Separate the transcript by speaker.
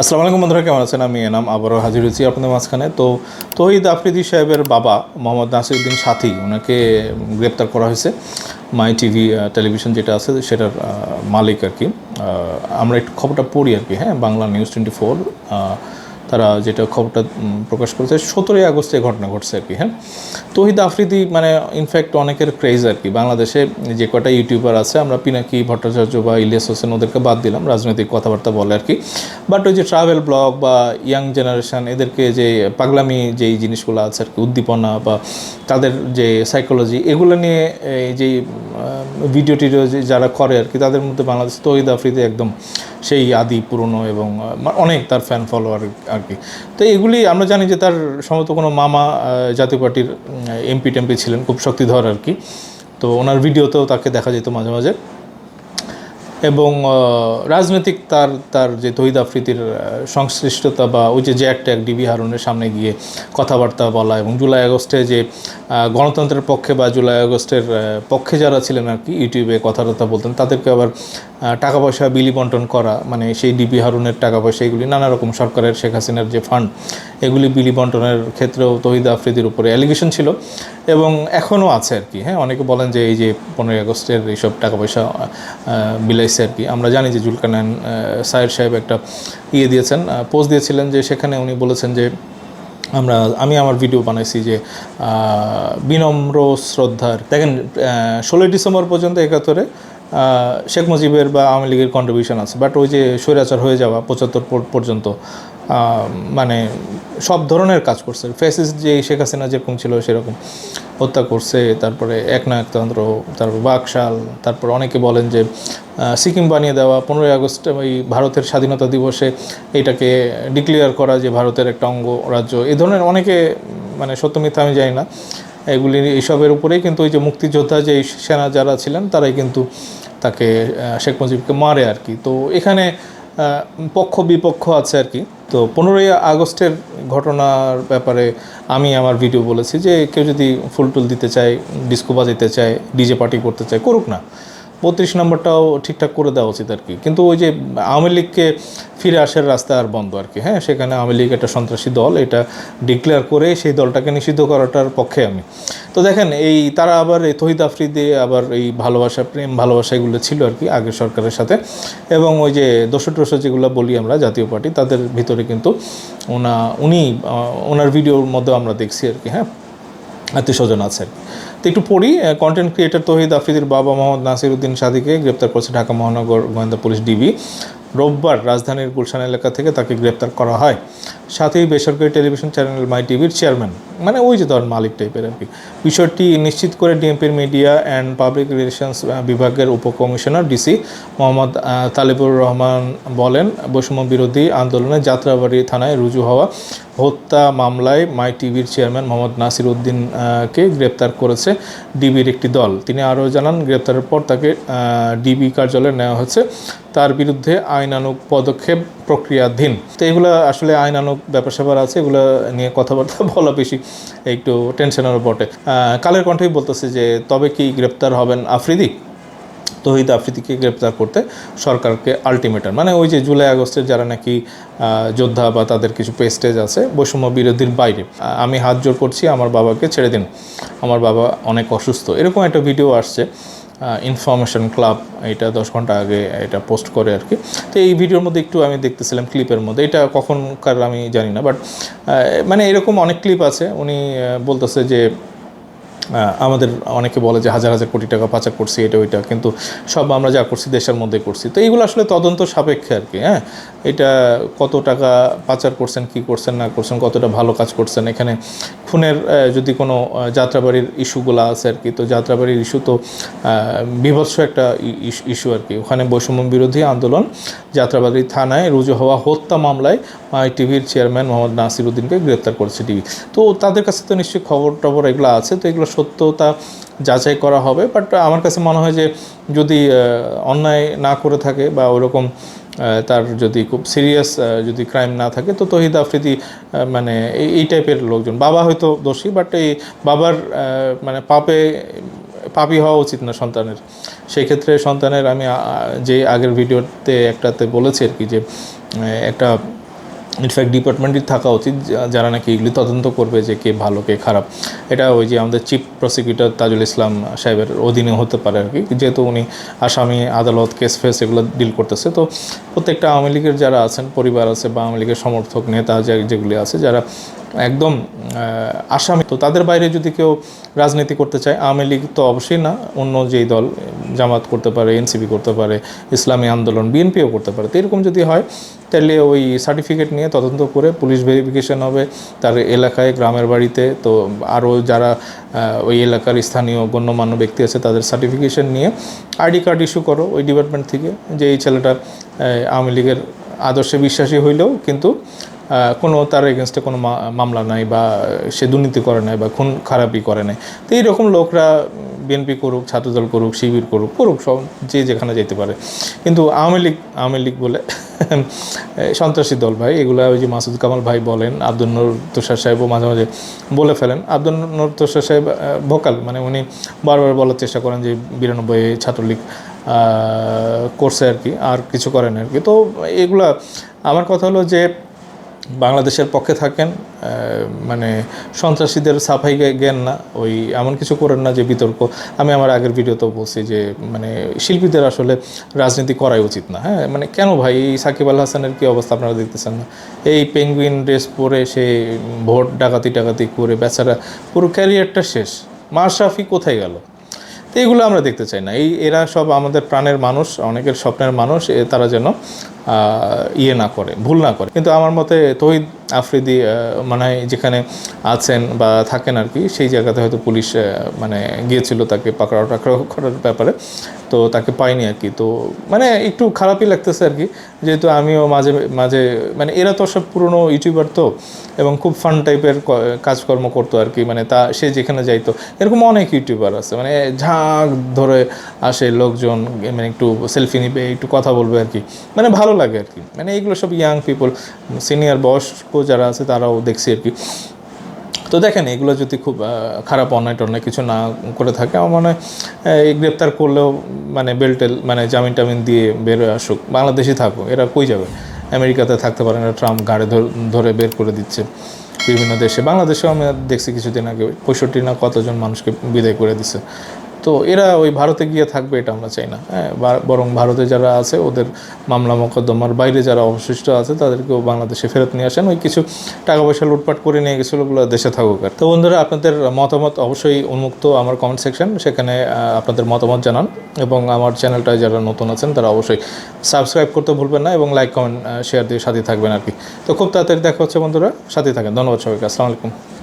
Speaker 1: আসসালামু আলাইকুম বন্ধুরা, কেমন আছেন? আমি এনাম, আবারও হাজির হয়েছি আপনাদের মাঝখানে। তো তহিদ আফ্রিদি সাহেবের বাবা মোহাম্মদ নাসিরুদ্দিন সাথী ওনাকে গ্রেপ্তার করা হয়েছে। মাই টিভি টেলিভিশন যেটা আছে, সেটার মালিক আর কি। আমরা একটু খবরটা পড়ি আর কি হ্যাঁ? বাংলা নিউজ টোয়েন্টি ফোর তারা যেটা খবরটা প্রকাশ করেছে, সতেরোই আগস্টে ঘটনা ঘটছে আর কি হ্যাঁ? তহিদ আফ্রিদি মানে ইনফ্যাক্ট অনেকের ক্রেজ আর কি। বাংলাদেশে যে কটা ইউটিউবার আছে, আমরা পিনাকি ভট্টাচার্য বা ইলিয়াস হোসেন ওদেরকে বাদ দিলাম, রাজনৈতিক কথাবার্তা বলে আর কি। বাট ওই যে ট্রাভেল ব্লগ বা ইয়াং জেনারেশন এদেরকে যে পাগলামি যেই জিনিসগুলো আছে আর কি, উদ্দীপনা বা তাদের যে সাইকোলজি এগুলো নিয়ে, এই যে ভিডিও টিডিও যারা করে আর কি, তাদের মধ্যে বাংলাদেশ তহিদ আফ্রিদি একদম সেই আদি, পুরনো এবং অনেক তার ফ্যান ফলোয়ার আর কি তো এগুলি আমরা জানি যে তার সম্ভবত কোনো মামা জাতীয় পার্টির এমপি টেমপি ছিলেন, খুব শক্তিধর আর কি তো ওনার ভিডিওতেও তাকে দেখা যেত মাঝে মাঝে। এবং রাজনৈতিক তার তার যে তহিদ আফ্রিদির সংশ্লিষ্টতা বা ওই যে জ্যাক ট্যাক ডিবি হারুনের সামনে গিয়ে কথাবার্তা বলা এবং জুলাই আগস্টে যে গণতন্ত্রের পক্ষে বা জুলাই আগস্টের পক্ষে যারা ছিলেন আর কি ইউটিউবে কথাবার্তা বলতেন, তাদেরকে আবার টাকা পয়সা বিলি বন্টন করা মানে সেই ডিপি হারুনের টাকা পয়সা এগুলি নানা রকম সরকারের, শেখ হাসিনার যে ফান্ড এগুলি বিলি বন্টনের ক্ষেত্রেও তহিদ আফ্রিদির উপরে অ্যালিগেশন ছিল এবং এখনও আছে আর কি হ্যাঁ? অনেকে বলেন যে এই যে পনেরোই আগস্টের এইসব টাকা পয়সা বিলাইছে আর কি। আমরা জানি যে জুলকানায়ন সায়ের সাহেব একটা ইয়ে দিয়েছেন পোস্ট দিয়েছিলেন যে সেখানে উনি বলেছেন যে, আমরা, আমি আমার ভিডিও বানাইছি যে বিনম্র শ্রদ্ধার, দেখেন ষোলোই ডিসেম্বর পর্যন্ত একাত্তরে শেখ মুজিবের বা আওয়ামী লীগের কন্ট্রিবিউশন আছে। বাট ওই যে স্বৈরাচার হয়ে যাওয়া পঁচাত্তর পর- পর্যন্ত মানে সব ধরনের কাজ করছে। ফেসিস যে শেখ হাসিনা যেরকম ছিল সেরকম হত্যা করছে, তারপরে একনায়কতন্ত্র তারপর বাকশাল, তারপর অনেকে বলেন যে সিকিম বানিয়ে দেওয়া, পনেরোই আগস্ট ওই ভারতের স্বাধীনতা দিবসে এটাকে ডিক্লেয়ার করা যে ভারতের একটা অঙ্গ রাজ্য। এই ধরনের অনেকে মানে সত্য মিথ্যা আমি জানি না। এগুলি এইসবের উপরেই কিন্তু ওই যে মুক্তিযোদ্ধা যে সেনা যারা ছিলেন, তারাই কিন্তু তাকে শেখ মুজিবকে মারে আর কি। তো এখানে পক্ষ বিপক্ষ আছে আর কি। তো পনেরোই আগস্টের ঘটনার ব্যাপারে আমি আমার ভিডিও বলেছি যে কেউ যদি ফুল টুল দিতে চায়, ডিস্কো বাজাইতে চায়, ডিজে পার্টি করতে চায়, করুক না। বত্রিশ নম্বরটাও ঠিকঠাক করে দেওয়া উচিত আর কি। কিন্তু ওই যে আওয়ামী লীগকে ফিরে আসার রাস্তা আর বন্ধ আর কি। হ্যাঁ সেখানে আওয়ামী লীগ একটা সন্ত্রাসী দল, এটা ডিক্লেয়ার করে সেই দলটাকে নিষিদ্ধ করাটার পক্ষে আমি। তো দেখেন, এই তারা আবার এই তহিদ আফ্রিদি, আবার এই ভালোবাসা, প্রেম, ভালোবাসা এগুলো ছিল আর কি আগের সরকারের সাথে। এবং ওই যে দোষর টোষর যেগুলো বলি আমরা, জাতীয় পার্টি, তাদের ভিতরে কিন্তু ওনা, উনি ওনার ভিডিওর মধ্যেও আমরা দেখছি আর কি। হ্যাঁ আত্মীয় স্বজন আছে তো একটু পড়ি কন্টেন্ট ক্রিয়েটর তহিদ আফ্রিদির বাবা মোহাম্মদ নাসির উদ্দিন সাদিকে গ্রেপ্তার করেছে ঢাকা মহানগর গোয়েন্দা পুলিশ ডিবি। রোববার রাজধানীর গুলশান এলাকা থেকে তাকে গ্রেপ্তার করা হয়। সাথেই বেসরকারি টেলিভিশন চ্যানেল মাই টিভির চেয়ারম্যান মানে ওই যে ধর মালিক টাইপের আর কি। বিষয়টি নিশ্চিত করে ডিএমপির মিডিয়া অ্যান্ড পাবলিক রিলেশনস বিভাগের উপকমিশনার ডিসি মোহাম্মদ তালিবুর রহমান বলেন, বৈষম্য বিরোধী আন্দোলনে যাত্রাবাড়ি থানায় রুজু হওয়া হত্যা মামলায় মাই টিভির চেয়ারম্যান মোহাম্মদ নাসির উদ্দিনকে গ্রেপ্তার করেছে ডিবির একটি দল। তিনি আরও জানান, গ্রেপ্তারের পর তাকে ডিবি কার্যালয়ে নেওয়া হয়েছে। তার বিরুদ্ধে আইনানুগ পদক্ষেপ প্রক্রিয়াধীন। তো এগুলো আসলে আইনানুগ ব্যাপার স্যাপার আছে, এগুলো নিয়ে কথাবার্তা বলা বেশি একটু টেনশনেরও বটে। কালের কণ্ঠেই বলতেছে যে, তবে কি গ্রেপ্তার হবেন আফ্রিদি? তহিদ আফ্রিদিকে গ্রেপ্তার করতে সরকারকে আলটিমেটাম মানে ওই যে জুলাই আগস্টের যারা নাকি যোদ্ধা বা তাদের কিছু পেস্টেজ আছে, বৈষম্য বিরোধীর বাইরে আমি হাত জোর করছি, আমার বাবাকে ছেড়ে দিন। আমার বাবা অনেক অসুস্থ। এরকম একটা ভিডিও আসছে ইনফরমেশন ক্লাব এটা দশ ঘণ্টা আগে এটা পোস্ট করে আর কি। তো এই ভিডিওর মধ্যে একটু আমি দেখতেছিলাম ক্লিপের মধ্যে। এটা কখনকার আমি জানি না বাট মানে এরকম অনেক ক্লিপ আছে। উনি বলতেছে যে আমাদের অনেকে বলে যে হাজার হাজার কোটি টাকা পাচার করছি, এটা, ওইটা। কিন্তু সব আমরা যা করছি দেশের মধ্যে করছি। তো এইগুলো আসলে তদন্ত সাপেক্ষে আর কি হ্যাঁ? এটা কত টাকা পাচার করছেন, কি করছেন, না করছেন, কতটা ভালো কাজ করছেন, এখানে খুনের যদি কোনো যাত্রাবাড়ির ইস্যুগুলো আছে আর কি, তো যাত্রাবাড়ির ইস্যু তো বিভৎস একটা ইস্যু আর কি। ওখানে বৈষম্য বিরোধী আন্দোলন, যাত্রাবাড়ি থানায় রুজু হওয়া হত্যা মামলায় টিভির চেয়ারম্যান মোহাম্মদ নাসির উদ্দিনকে গ্রেপ্তার করেছে টিভি তো তাদের কাছে তো নিশ্চয়ই খবর টবর এগুলো আছে, তো এগুলো সত্যতা যাচাই করা হবে, বাট আমার কাছে মনে হয় যে যদি অন্যায় না করে থাকে বা ওরকম তার যদি খুব সিরিয়াস যদি ক্রাইম না থাকে, তো তহিদ আফ্রিদি মানে এই টাইপের লোকজন। বাবা হয়তো দোষী বাট এই বাবার মানে পাপে, পাপি হওয়া উচিত না সন্তানের। সেই ক্ষেত্রে সন্তানের আমি যে আগের ভিডিওতে একটাতে বলেছি আর কি যে একটা ইনফ্যাক্ট ডিপার্টমেন্টই থাকা উচিত যারা নাকি এগুলি তদন্ত করবে যে কে ভালো, কে খারাপ। এটা ওই যে আমাদের চিফ প্রসিকিউটর তাজুল ইসলাম সাহেবের অধীনে হতে পারে আর কি। যেহেতু উনি আসামি, আদালত কেস ফেস এগুলো ডিল করতেছে। তো প্রত্যেকটা আওয়ামী লীগের যারা আছেন, পরিবার আছে বা আওয়ামী লীগের সমর্থক, নেতা যেগুলি আছে, যারা একদম আসামি। তো তাদের বাইরে যদি কেউ রাজনীতি করতে চায়, আওয়ামী লীগ তো অবশ্যই না, অন্য যেই দল জামাত করতে পারে, এনসিপি করতে পারে, ইসলামী আন্দোলন, বিএনপিও করতে পারে, তো এরকম যদি হয়, তাহলে ওই সার্টিফিকেট নিয়ে তদন্ত করে পুলিশ ভেরিফিকেশন হবে। তার এলাকায়, গ্রামের বাড়িতে, তো আরও যারা ওই এলাকার স্থানীয় গণ্যমান্য ব্যক্তি আছে, তাদের সার্টিফিকেশন নিয়ে আইডি কার্ড ইস্যু করো ওই ডিপার্টমেন্ট থেকে। যে এই ছেলেটা আওয়ামী লীগের আদর্শে বিশ্বাসী হইলেও কিন্তু কোনো তার এগেনস্টে কোনো মামলা নাই বা সে দুর্নীতি করে নাই বা খুন খারাপই করে নাই। তো এইরকম লোকরা বিএনপি করুক, ছাত্রদল করুক, শিবির করুক করুক সব, যে যেখানে যেতে পারে। কিন্তু আওয়ামী লীগ আওয়ামী লীগ বলে সন্ত্রাসী দল ভাই, এগুলো ওই যে মাসুদ কামাল ভাই বলেন, আব্দুল নূর তুষার সাহেবও মাঝে মাঝে বলে ফেলেন। আব্দুল নূর তুষার সাহেব ভোকাল মানে উনি বারবার বলার চেষ্টা করেন যে বিরানব্বই ছাত্রলীগ করছে আর কি, আর কিছু করেন আর কি। তো এগুলা, আমার কথা হলো যে বাংলাদেশের পক্ষে থাকেন মানে সন্ত্রাসীদের সাফাই জ্ঞান না, ওই এমন কিছু করেন না যে বিতর্ক। আমি আমার আগের ভিডিওতেও বলছি যে মানে শিল্পীদের আসলে রাজনীতি করাই উচিত না হ্যাঁ? মানে কেন ভাই, এই সাকিব আল হাসানের কী অবস্থা আপনারা দেখতেছেন না? এই পেঙ্গুইন ড্রেস পরে সে ভোট ডাকাতি ডাকাতি করে বেচারা পুরো ক্যারিয়ারটা শেষ, মাশরাফি কোথায় গেল? তো এগুলো আমরা দেখতে চাই না। এই এরা সব আমাদের প্রাণের মানুষ, অনেকের স্বপ্নের মানুষ তারা যেন ইয়ে না করে, ভুল না করে। কিন্তু আমার মতে তহিদ আফ্রিদি মানে যেখানে আছেন বা থাকেন আর কি, সেই জায়গাতে হয়তো পুলিশ মানে গিয়েছিল তাকে পাকড়াও টাকড়াও করার ব্যাপারে। তো তাকে পাইনি আর কি। তো মানে একটু খারাপই লাগতেছে আর কি। যেহেতু আমিও মাঝে মাঝে মানে এরা তো সব পুরনো ইউটিউবার তো, এবং খুব ফান টাইপের কাজকর্ম করতো আর কি। মানে তা, সে যেখানে যাইতো, এরকম অনেক ইউটিউবার আছে। মানে ঝাঁক ধরে আসে লোকজন মানে একটু সেলফি নিবে, একটু কথা বলবে আর কি। মানে ভালো লাগে আর কি। মানে এইগুলো সব ইয়াং পিপল সিনিয়র বয়স্ক যারা আছে তারাও দেখছি আর কি। তো দেখেন, এগুলো যদি খুব খারাপ অন্যায় টন্যায় কিছু না করে থাকে, আমার মনে হয় এই গ্রেপ্তার করলেও মানে বেল্টেল মানে জামিন টামিন দিয়ে বের আসুক। বাংলাদেশে থাকুক, এরা কই যাবে? আমেরিকাতে থাকতে পারে না, ট্রাম্প গাড়ি ধরে বের করে দিচ্ছে বিভিন্ন দেশে। বাংলাদেশেও আমি দেখছি কিছুদিন আগে, পঁয়ষট্টি না কতজন মানুষকে বিদায় করে দিছে। তো এরা ওই ভারতে গিয়ে থাকবে, এটা আমরা চাই না। হ্যাঁ বরং ভারতে যারা আছে, ওদের মামলা মোকদ্দমার বাইরে যারা অবশিষ্ট আছে, তাদেরকেও বাংলাদেশে ফেরত নিয়ে আসেন। ওই কিছু টাকা পয়সা লুটপাট করে নিয়ে গেছিল, ওগুলো দেশে থাকুক আর তো বন্ধুরা, আপনাদের মতামত অবশ্যই উন্মুক্ত আমার কমেন্ট সেকশন সেখানে আপনাদের মতামত জানান এবং আমার চ্যানেলটায় যারা নতুন আছেন, তারা অবশ্যই সাবস্ক্রাইব করতে ভুলবেন না এবং লাইক কমেন্ট শেয়ার দিয়ে সাথে থাকবেন আর কি। তো খুব তাড়াতাড়ি দেখা হচ্ছে বন্ধুরা, সাথে থাকেন। ধন্যবাদ সবাইকে। আসসালামু আলাইকুম।